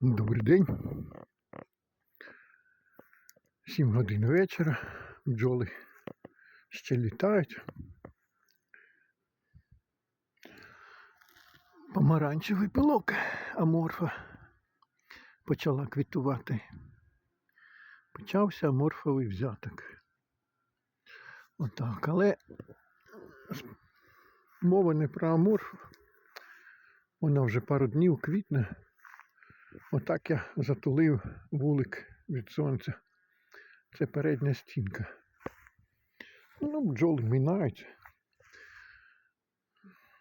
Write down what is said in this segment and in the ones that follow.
Добрий день. 7 годин вечора. Бджоли ще літають. Помаранчевий пилок аморфа почала квітувати. Почався аморфовий взяток. Отак. Але мова не про аморф. Вона вже пару днів квітне. Отак я затулив вулик від сонця. Це передня стінка. Ну, бджоли минають.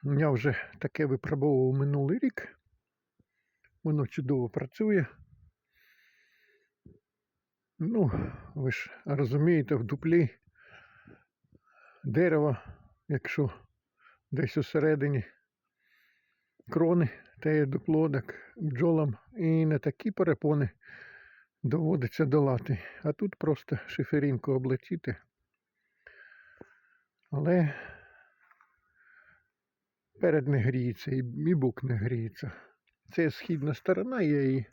Я вже таке випробовував минулий рік. Воно чудово працює. Ну, ви ж розумієте, в дуплі дерева, якщо десь усередині крони та є дупло, так бджолам і не такі перепони доводиться долати. А тут просто шиферинку облетіти. Але перед не гріється і бук не гріється. Це східна сторона, я її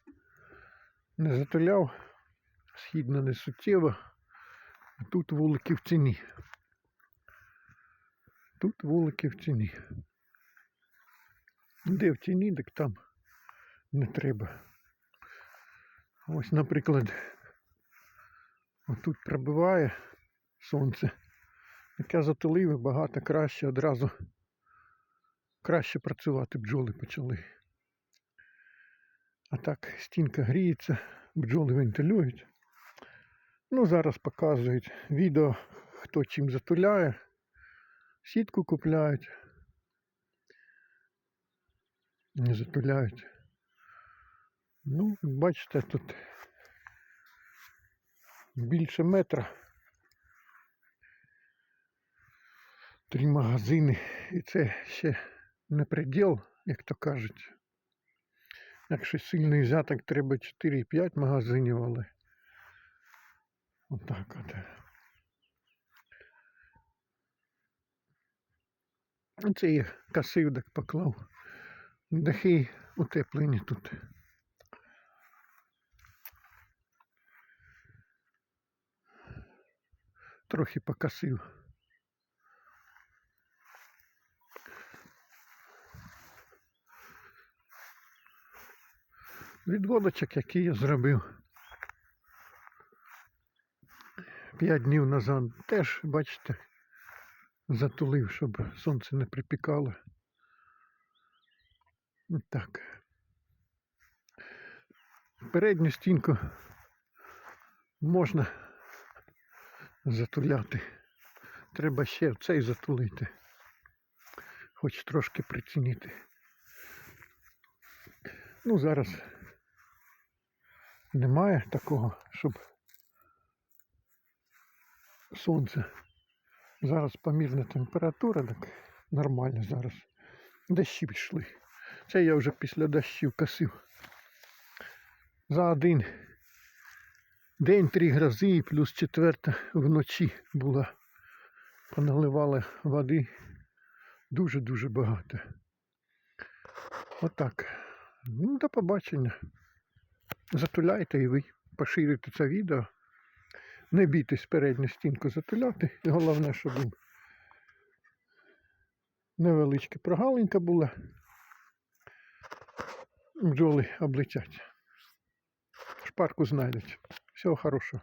не затуляв. Східна не суттєва. Тут вулики в ціні. Тут вулики в ціні. Де в тіні, так там не треба. Ось, наприклад, отут пробиває сонце. Як я затулив, багато краще одразу краще працювати бджоли почали. А так стінка гріється, бджоли вентилюють. Ну, зараз показують відео, хто чим затуляє, сітку купляють. Не затуляють. Ну, бачите, тут більше метра. Три магазини. І це ще не приділ, як то кажуть. Якщо сильний взяток, треба 4-5 магазинів, але отак от. Оце я касив, так поклав. Дахи утеплені тут. Трохи покосив. Відводочок, який я зробив 5 днів назад, теж, бачите, затулив, щоб сонце не припікало. Так. Передню стінку можна затуляти. Треба ще цей затулити. Хоч трошки прицінити. Ну, зараз немає такого, щоб сонце. Зараз помірна температура, так нормально зараз. Дощі пішли. Це я вже після дощів косив. За один день три грози плюс четверта вночі була. Поналивали води дуже-дуже багато. Отак. Ну, до побачення. Затуляйте і ви поширюйте це відео. Не бійтесь передню стінку затуляти. І головне, щоб невеличка прогалинка була. Бджоли облетять. Шпарку знайдуть. Всього хорошого.